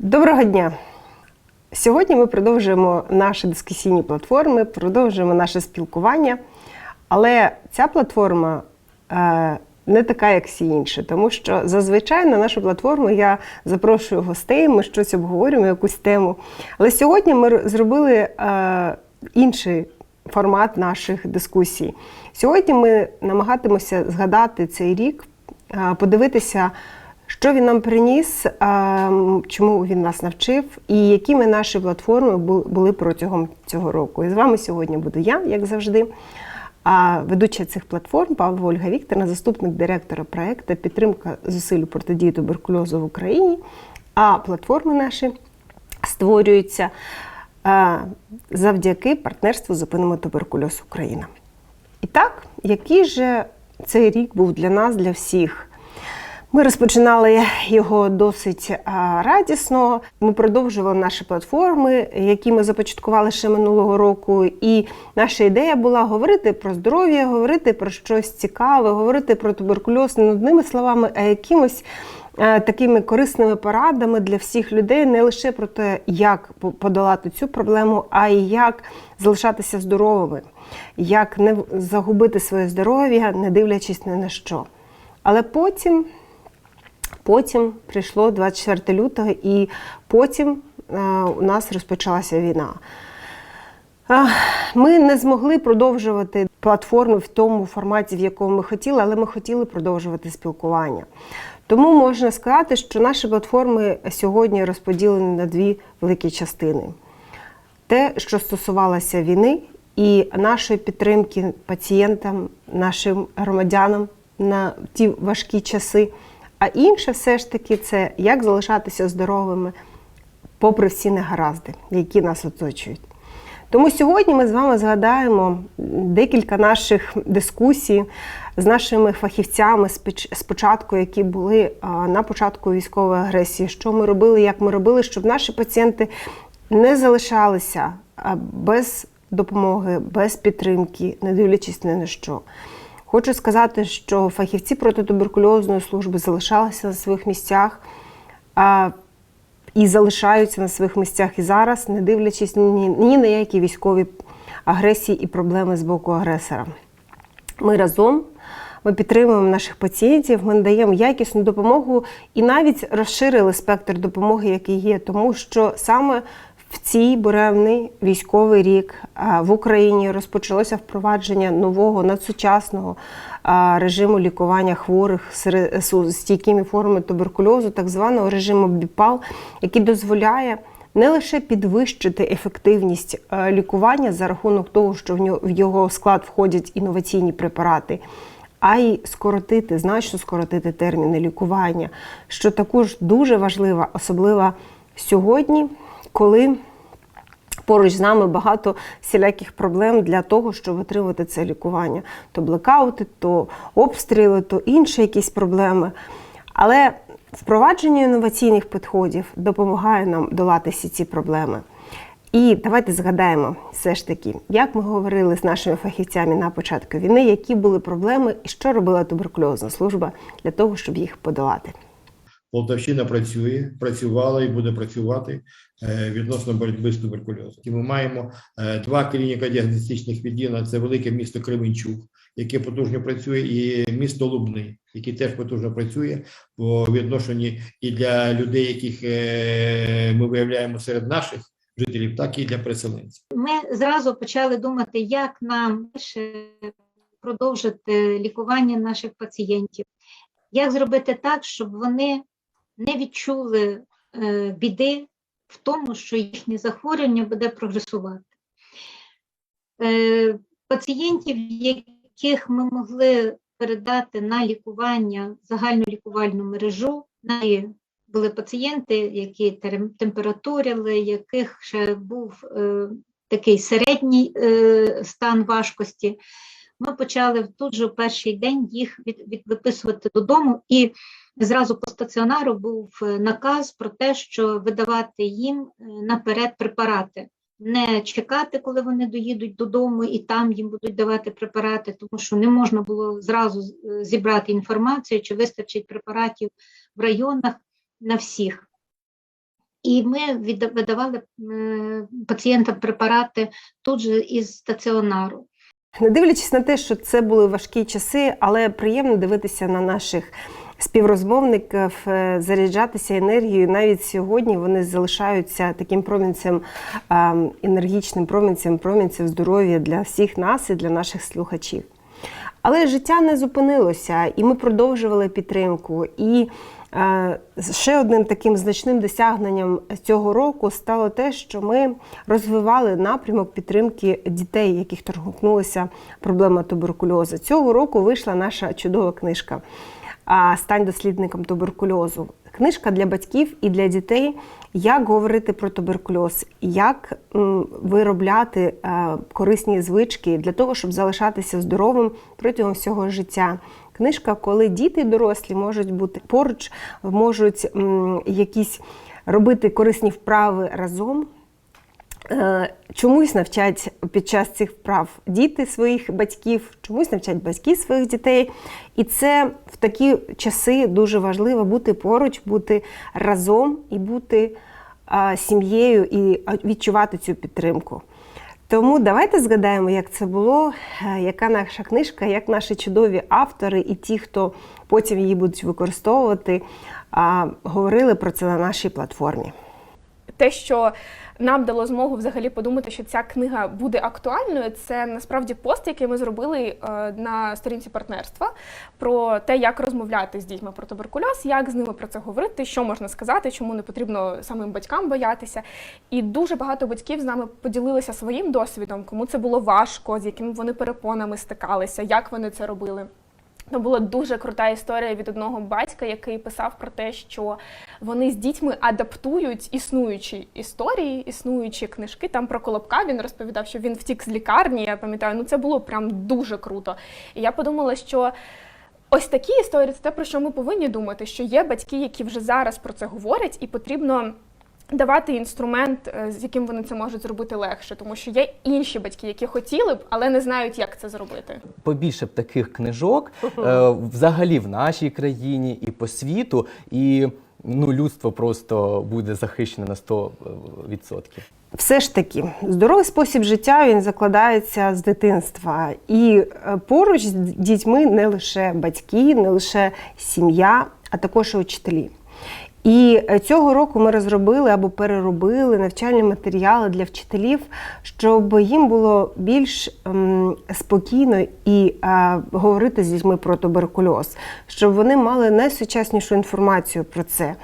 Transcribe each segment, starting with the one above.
Доброго дня! Сьогодні ми продовжуємо наші дискусійні платформи, продовжуємо наше спілкування. Але ця платформа е, не така, як всі інші, тому що зазвичай на нашу платформу я запрошую гостей, ми щось обговорюємо, якусь тему. Але сьогодні ми зробили е, інший формат наших дискусій. Сьогодні ми намагатимося згадати цей рік, е, подивитися, що він нам приніс, чому він нас навчив, і якими наші платформи бу- були протягом цього року. І з вами сьогодні буду я, як завжди. А ведуча цих платформ Павло Ольга Вікторна, заступник директора проекту Підтримка зусиль протидії туберкульозу в Україні. А платформи наші створюються завдяки партнерству Зупинимо туберкульоз Україна. І так, який же цей рік був для нас, для всіх? Ми розпочинали його досить радісно. Ми продовжували наші платформи, які ми започаткували ще минулого року. І наша ідея була говорити про здоров'я, говорити про щось цікаве, говорити про туберкульоз не одними словами, а якимось такими корисними порадами для всіх людей, не лише про те, як по- подолати цю проблему, а й як залишатися здоровими, як не загубити своє здоров'я, не дивлячись ні на що. Але потім Потім прийшло 24 лютого, і потім е, у нас розпочалася війна. Ми не змогли продовжувати платформи в тому форматі, в якому ми хотіли, але ми хотіли продовжувати спілкування. Тому можна сказати, що наші платформи сьогодні розподілені на дві великі частини. Те, що стосувалося війни і нашої підтримки пацієнтам, нашим громадянам на ті важкі часи. А інше все ж таки це як залишатися здоровими попри всі негаразди, які нас оточують. Тому сьогодні ми з вами згадаємо декілька наших дискусій з нашими фахівцями спочатку, які були на початку військової агресії, що ми робили, як ми робили, щоб наші пацієнти не залишалися без допомоги, без підтримки, не дивлячись ні на що. Хочу сказати, що фахівці протитуберкульозної служби залишалися на своїх місцях а, і залишаються на своїх місцях і зараз, не дивлячись ні, ні на які військові агресії і проблеми з боку агресора. Ми разом ми підтримуємо наших пацієнтів, ми надаємо якісну допомогу і навіть розширили спектр допомоги, який є, тому що саме в цій буремний військовий рік в Україні розпочалося впровадження нового надсучасного режиму лікування хворих з стійкими формами туберкульозу, так званого режиму БІПАЛ, який дозволяє не лише підвищити ефективність е, лікування за рахунок того, що в його склад входять інноваційні препарати, а й скоротити, значно скоротити терміни лікування, що також дуже важливо, особливо сьогодні, коли Поруч з нами багато всіляких проблем для того, щоб отримати це лікування. То блекаути, то обстріли, то інші якісь проблеми. Але впровадження інноваційних підходів допомагає нам долати всі ці проблеми. І давайте згадаємо все ж таки, як ми говорили з нашими фахівцями на початку війни, які були проблеми і що робила туберкульозна служба для того, щоб їх подолати. Полтавщина працює, працювала і буде працювати е, відносно боротьби з туберкульозом. І ми маємо е, два клініко-діагностичних відділення. Це велике місто Кременчук, яке потужно працює, і місто Лубний, який теж потужно працює по відношенні і для людей, яких е, ми виявляємо серед наших жителів, так і для переселенців. Ми зразу почали думати, як нам продовжити лікування наших пацієнтів, як зробити так, щоб вони не відчули е, біди в тому, що їхнє захворювання буде прогресувати. Е, пацієнтів, яких ми могли передати на лікування загальну лікувальну мережу, були пацієнти, які температурили, яких ще був е, такий середній стан важкості. Ми почали тут же в перший день їх від, від, виписувати додому, і зразу по стаціонару був е, наказ про те, що видавати їм е, наперед препарати. Не чекати, коли вони доїдуть додому, і там їм будуть давати препарати, тому що не можна було зразу е, зібрати інформацію, чи вистачить препаратів в районах на всіх. І ми видавали пацієнтам препарати тут же із стаціонару. Не дивлячись на те, що це були важкі часи, але приємно дивитися на наших співрозмовників, е, заряджатися енергією. Навіть сьогодні вони залишаються таким промінцем, е, енергічним промінцем, промінцем здоров'я для всіх нас і для наших слухачів. Але життя не зупинилося, і ми продовжували підтримку. І е, ще одним таким значним досягненням цього року стало те, що ми розвивали напрямок підтримки дітей, яких торкнулася проблема туберкульозу. Цього року вийшла наша чудова книжка Стань дослідником туберкульозу. Книжка для батьків і для дітей, як говорити про туберкульоз, як виробляти е, корисні звички для того, щоб залишатися здоровим протягом всього життя. Книжка, коли діти і дорослі можуть бути поруч, можуть якісь робити корисні вправи разом. Е, Чомусь навчать під час цих вправ діти своїх батьків, чомусь навчать батьки своїх дітей. І це в такі часи дуже важливо бути поруч, бути разом і бути сім'єю і відчувати цю підтримку. Тому давайте згадаємо, як це було, е, яка наша книжка, як наші чудові автори і ті, хто потім її будуть використовувати, говорили про це на нашій платформі. Те, що нам дало змогу взагалі подумати, що ця книга буде актуальною, це насправді пост, який ми зробили е, на сторінці партнерства про те, як розмовляти з дітьми про туберкульоз, як з ними про це говорити, що можна сказати, чому не потрібно самим батькам боятися. І дуже багато батьків з нами поділилися своїм досвідом, кому це було важко, з якими вони перепонами стикалися, як вони це робили. Там була дуже крута історія від одного батька, який писав про те, що вони з дітьми адаптують існуючі історії, існуючі книжки. Там про Колобка він розповідав, що він втік з лікарні. Я пам'ятаю, ну це було прям дуже круто. І я подумала, що ось такі історії це те, про що ми повинні думати, що є батьки, які вже зараз про це говорять, і потрібно. Давати інструмент, е, з яким вони це можуть зробити легше, тому що є інші батьки, які хотіли б, але не знають, як це зробити. побільше б таких книжок е, взагалі в нашій країні і по світу, і ну, людство просто буде захищене на 100%. Все ж таки, здоровий спосіб життя він закладається з дитинства. І е, поруч з дітьми не лише батьки, не лише сім'я, а також і учителі. І е, цього року ми розробили або переробили навчальні матеріали для вчителів, щоб їм було більш ем, спокійно і е, говорити з дітьми про туберкульоз, щоб вони мали найсучаснішу інформацію про це.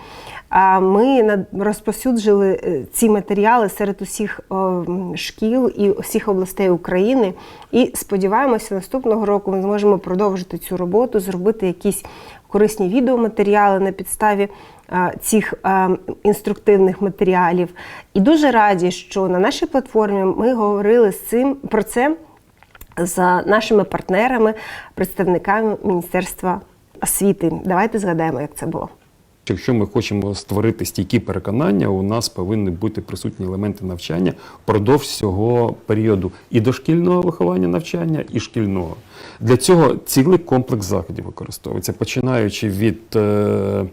А ми розповсюджили е, ці матеріали серед усіх шкіл і усіх областей України. І сподіваємося, наступного року ми зможемо продовжити цю роботу, зробити якісь корисні відеоматеріали на підставі цих інструктивних матеріалів. І дуже раді, що на нашій платформі ми говорили з цим про це з нашими партнерами, представниками Міністерства освіти. Давайте згадаємо, як це було. Якщо ми хочемо створити стійкі переконання, у нас повинні бути присутні елементи навчання впродовж всього періоду і дошкільного виховання навчання, і шкільного. Для цього цілий комплекс заходів використовується, починаючи від е,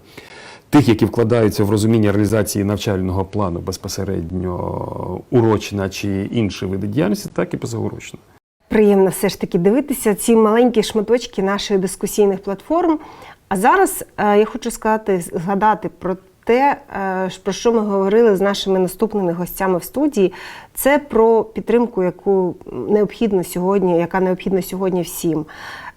тих, які вкладаються в розуміння реалізації навчального плану безпосередньо урочна чи інші види діяльності, так і позаурочно. Приємно все ж таки дивитися ці маленькі шматочки наших дискусійних платформ. А зараз е, я хочу сказати, згадати про те, е, про що ми говорили з нашими наступними гостями в студії. Це про підтримку, яку необхідно сьогодні, яка необхідна сьогодні всім.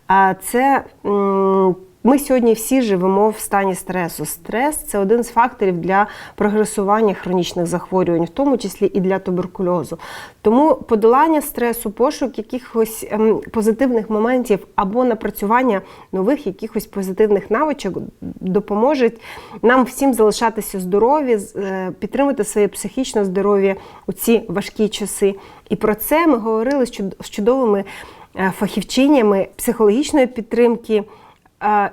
А це м, ми сьогодні всі живемо в стані стресу. Стрес це один з факторів для прогресування хронічних захворювань, в тому числі і для туберкульозу. Тому подолання стресу, пошук якихось ем, позитивних моментів або напрацювання нових якихось позитивних навичок допоможуть нам всім залишатися здорові, е, підтримати своє психічне здоров'я у ці важкі часи. І про це ми говорили з чудовими е, фахівчинями психологічної підтримки.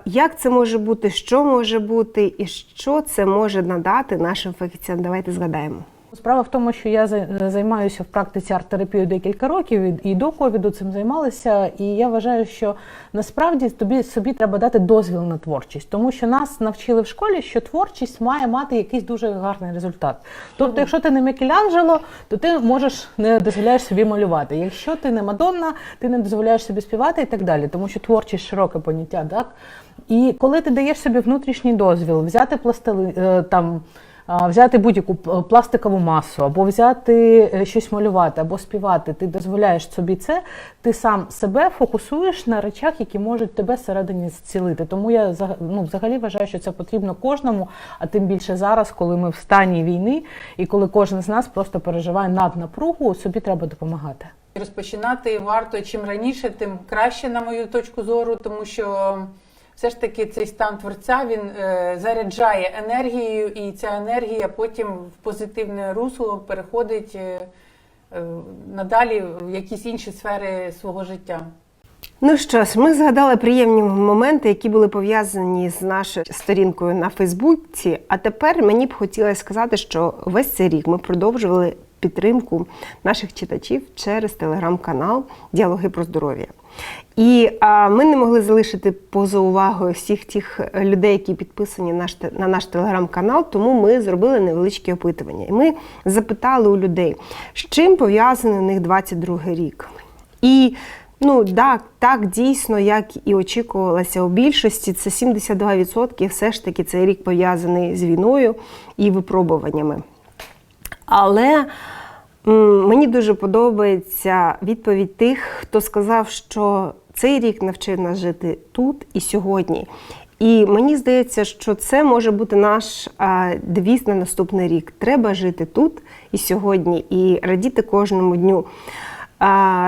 Як це може бути, що може бути, і що це може надати нашим фахівцям? Давайте згадаємо. Справа в тому, що я займаюся в практиці арт-терапією декілька років і- до ковіду цим займалася. І я вважаю, що насправді тобі собі треба дати дозвіл на творчість, тому що нас навчили в школі, що творчість має мати якийсь дуже гарний результат. Тобто, якщо ти не Мікеланджело, то ти можеш не дозволяєш собі малювати. Якщо ти не Мадонна, ти не дозволяєш собі співати і так далі, тому що творчість широке поняття, так? І коли ти даєш собі внутрішній дозвіл, взяти пластили е, там. Взяти будь-яку пластикову масу, або взяти е, щось малювати, або співати, ти дозволяєш собі це, ти сам себе фокусуєш на речах, які можуть тебе всередині зцілити. Тому я ну, взагалі вважаю, що це потрібно кожному, а тим більше зараз, коли ми в стані війни і коли кожен з нас просто переживає наднапругу, собі треба допомагати. Розпочинати варто чим раніше, тим краще, на мою точку зору, тому що все ж таки цей стан творця він е, заряджає енергією, і ця енергія потім в позитивне русло переходить е, е, надалі в якісь інші сфери свого життя. Ну що ж, ми згадали приємні моменти, які були пов'язані з нашою сторінкою на Фейсбуці. А тепер мені б хотілося сказати, що весь цей рік ми продовжували підтримку наших читачів через телеграм-канал Діалоги про здоров'я. І а, ми не могли залишити поза увагою всіх тих людей, які підписані на наш, на наш телеграм-канал, тому ми зробили невеличке опитування. І ми запитали у людей, з чим пов'язаний у них 22 рік. І ну так, так дійсно, як і очікувалося у більшості, це 72% все ж таки цей рік пов'язаний з війною і випробуваннями. Але мені дуже подобається відповідь тих, хто сказав, що цей рік навчив нас жити тут і сьогодні. І мені здається, що це може бути наш девіз на наступний рік. Треба жити тут і сьогодні, і радіти кожному дню.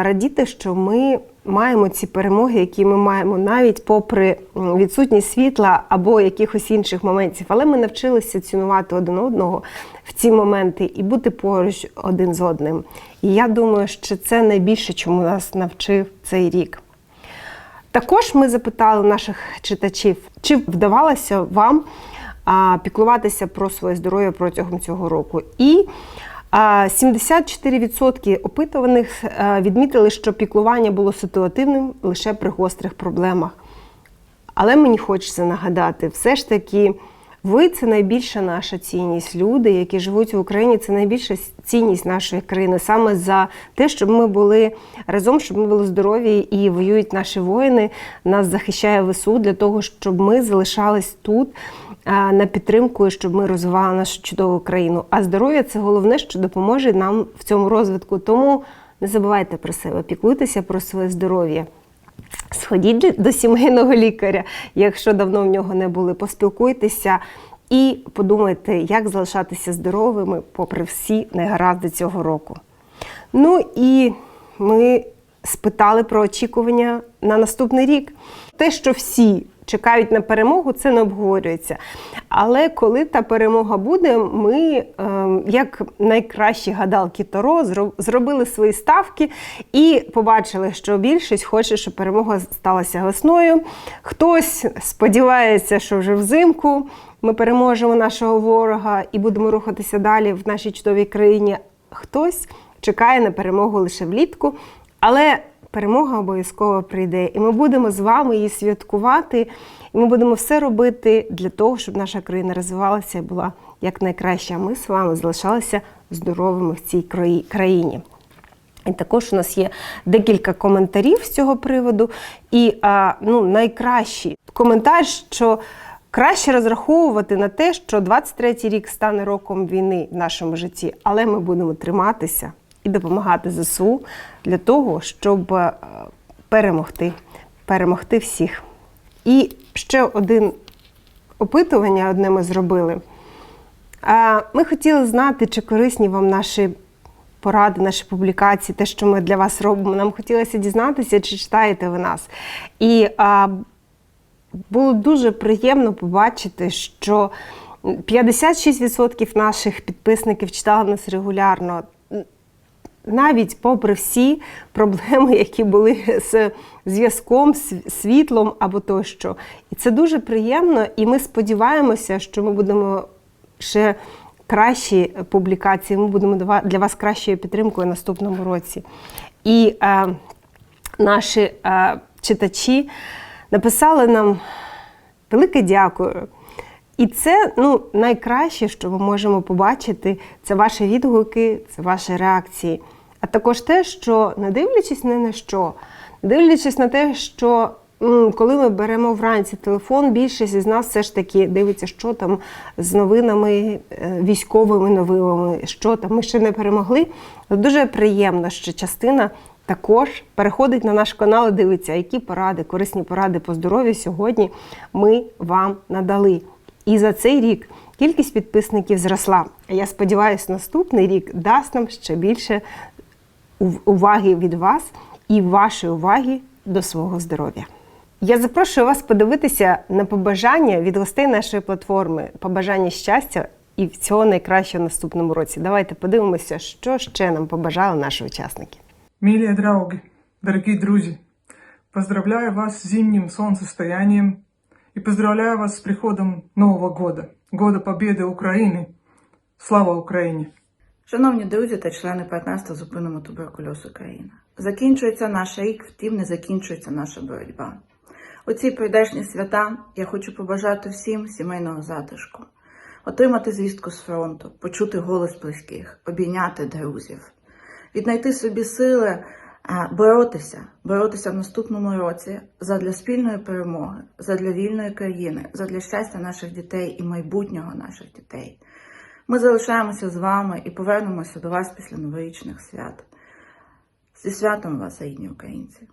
Радіти, що ми маємо ці перемоги, які ми маємо, навіть попри відсутність світла або якихось інших моментів. Але ми навчилися цінувати один одного в ці моменти і бути поруч один з одним. І я думаю, що це найбільше, чому нас навчив цей рік. Також ми запитали наших читачів, чи вдавалося вам піклуватися про своє здоров'я протягом цього року. І а, 74% опитуваних відмітили, що піклування було ситуативним лише при гострих проблемах. Але мені хочеться нагадати, все ж таки, ви це найбільша наша цінність. Люди, які живуть в Україні, це найбільша цінність нашої країни. Саме за те, щоб ми були разом, щоб ми були здорові і воюють наші воїни. Нас захищає ВСУ для того, щоб ми залишались тут на підтримку, і щоб ми розвивали нашу чудову країну. А здоров'я це головне, що допоможе нам в цьому розвитку. Тому не забувайте про себе, піклуйтеся про своє здоров'я. Сходіть до сімейного лікаря, якщо давно в нього не були, поспілкуйтеся і подумайте, як залишатися здоровими попри всі негаразди цього року. Ну і ми спитали про очікування на наступний рік. Те, що всі чекають на перемогу, це не обговорюється. Але коли та перемога буде, ми, ем, як найкращі гадалки Таро, зробили свої ставки і побачили, що більшість хоче, щоб перемога сталася весною. Хтось сподівається, що вже взимку ми переможемо нашого ворога і будемо рухатися далі в нашій чудовій країні. Хтось чекає на перемогу лише влітку, але перемога обов'язково прийде, і ми будемо з вами її святкувати. І ми будемо все робити для того, щоб наша країна розвивалася і була якнайкраща. А ми з вами залишалися здоровими в цій країні. І також у нас є декілька коментарів з цього приводу. І ну, найкращий коментар, що краще розраховувати на те, що 23-й рік стане роком війни в нашому житті, але ми будемо триматися і допомагати ЗСУ для того, щоб е, перемогти, перемогти всіх. І ще один опитування одне ми зробили. Ми хотіли знати, чи корисні вам наші поради, наші публікації, те, що ми для вас робимо. Нам хотілося дізнатися, чи читаєте ви нас. І було дуже приємно побачити, що 56% наших підписників читали нас регулярно. Навіть попри всі проблеми, які були з зв'язком, з світлом або тощо. І це дуже приємно, і ми сподіваємося, що ми будемо ще кращі публікації. Ми будемо для вас кращою підтримкою наступному році. І е, наші е, читачі написали нам велике дякую. І це ну, найкраще, що ми можемо побачити, це ваші відгуки, це ваші реакції. А також те, що не дивлячись ні на що, дивлячись на те, що коли ми беремо вранці телефон, більшість із нас все ж таки дивиться, що там з новинами, е, військовими новинами, що там ми ще не перемогли. Дуже приємно, що частина також переходить на наш канал і дивиться, які поради, корисні поради по здоров'ю сьогодні ми вам надали. І за цей рік кількість підписників зросла. Я сподіваюся, наступний рік дасть нам ще більше уваги від вас і вашої уваги до свого здоров'я. Я запрошую вас подивитися на побажання від гостей нашої платформи, побажання щастя і всього найкращого в наступному році. Давайте подивимося, що ще нам побажали наші учасники. Милые драуги, дорогие друзья, поздравляю вас с зимним солнцестоянием и поздравляю вас с приходом Нового года, года победы Украины. Слава Украине! Шановні друзі та члени партнерства Зупинимо туберкульоз Україна. Закінчується наш рік, втім не закінчується наша боротьба. У ці прийдешні свята я хочу побажати всім сімейного затишку, отримати звістку з фронту, почути голос близьких, обійняти друзів, віднайти собі сили, боротися, боротися в наступному році задля спільної перемоги, задля вільної країни, задля щастя наших дітей і майбутнього наших дітей. Ми залишаємося з вами і повернемося до вас після новорічних свят. Зі святом вас, рідні українці!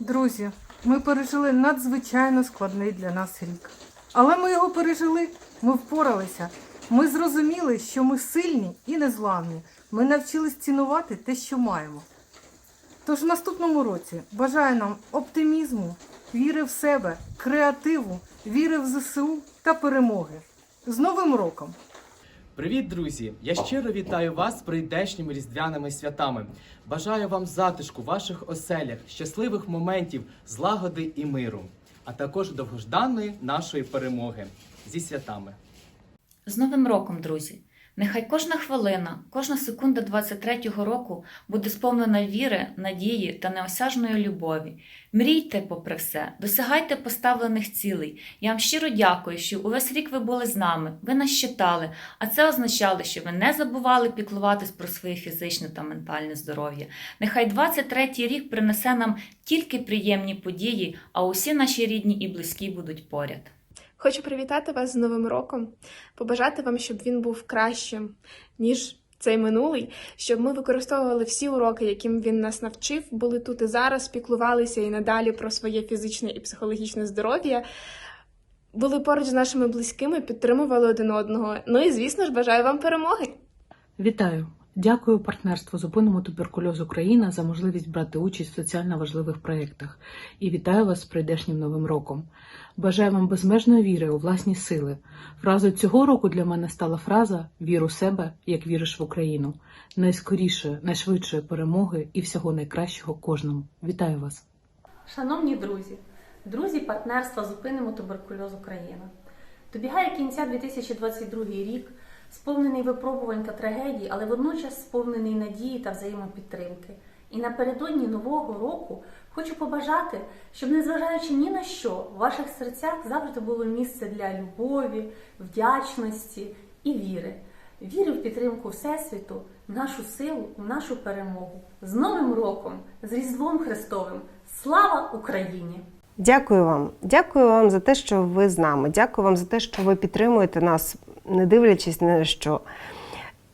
Друзі, ми пережили надзвичайно складний для нас рік. Але ми його пережили, ми впоралися. Ми зрозуміли, що ми сильні і незламні. Ми навчились цінувати те, що маємо. Тож в наступному році бажаю нам оптимізму, віри в себе, креативу, віри в ЗСУ та перемоги. З Новим роком! Привіт, друзі! Я щиро вітаю вас з прийдешніми різдвяними святами. Бажаю вам затишку в ваших оселях, щасливих моментів, злагоди і миру, а також довгожданої нашої перемоги зі святами. З Новим роком, друзі! Нехай кожна хвилина, кожна секунда 23-го року буде сповнена віри, надії та неосяжної любові. Мрійте попри все, досягайте поставлених цілей. Я вам щиро дякую, що увесь рік ви були з нами, ви нас читали, а це означало, що ви не забували піклуватись про своє фізичне та ментальне здоров'я. Нехай 23-й рік принесе нам тільки приємні події, а усі наші рідні і близькі будуть поряд. Хочу привітати вас з Новим роком, побажати вам, щоб він був кращим, ніж цей минулий, щоб ми використовували всі уроки, яким він нас навчив, були тут і зараз, піклувалися і надалі про своє фізичне і психологічне здоров'я. Були поруч з нашими близькими, підтримували один одного. Ну і звісно ж, бажаю вам перемоги. Вітаю! Дякую партнерству Зупинимо туберкульоз Україна за можливість брати участь в соціально важливих проєктах. І вітаю вас з прийдешнім новим роком. Бажаю вам безмежної віри у власні сили. Фразою цього року для мене стала фраза Вір у себе, як віриш в Україну. Найскорішої, найшвидшої перемоги і всього найкращого кожному. Вітаю вас! Шановні друзі, друзі партнерства Зупинимо туберкульоз Україна. Добігає кінця 2022 рік, сповнений випробувань та трагедій, але водночас сповнений надії та взаємопідтримки. І напередодні нового року хочу побажати, щоб, незважаючи ні на що, в ваших серцях завжди було місце для любові, вдячності і віри. Віри в підтримку Всесвіту, нашу силу, нашу перемогу. З Новим роком, з Різдвом Христовим! Слава Україні! Дякую вам. Дякую вам за те, що ви з нами. Дякую вам за те, що ви підтримуєте нас, не дивлячись на що.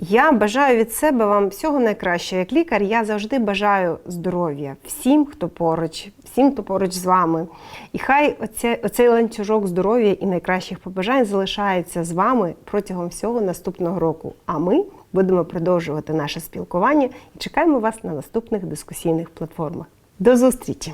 Я бажаю від себе вам всього найкращого. Як лікар, я завжди бажаю здоров'я всім, хто поруч, всім, хто поруч з вами. І хай оце, оцей ланцюжок здоров'я і найкращих побажань залишається з вами протягом всього наступного року. А ми будемо продовжувати наше спілкування і чекаємо вас на наступних дискусійних платформах. До зустрічі!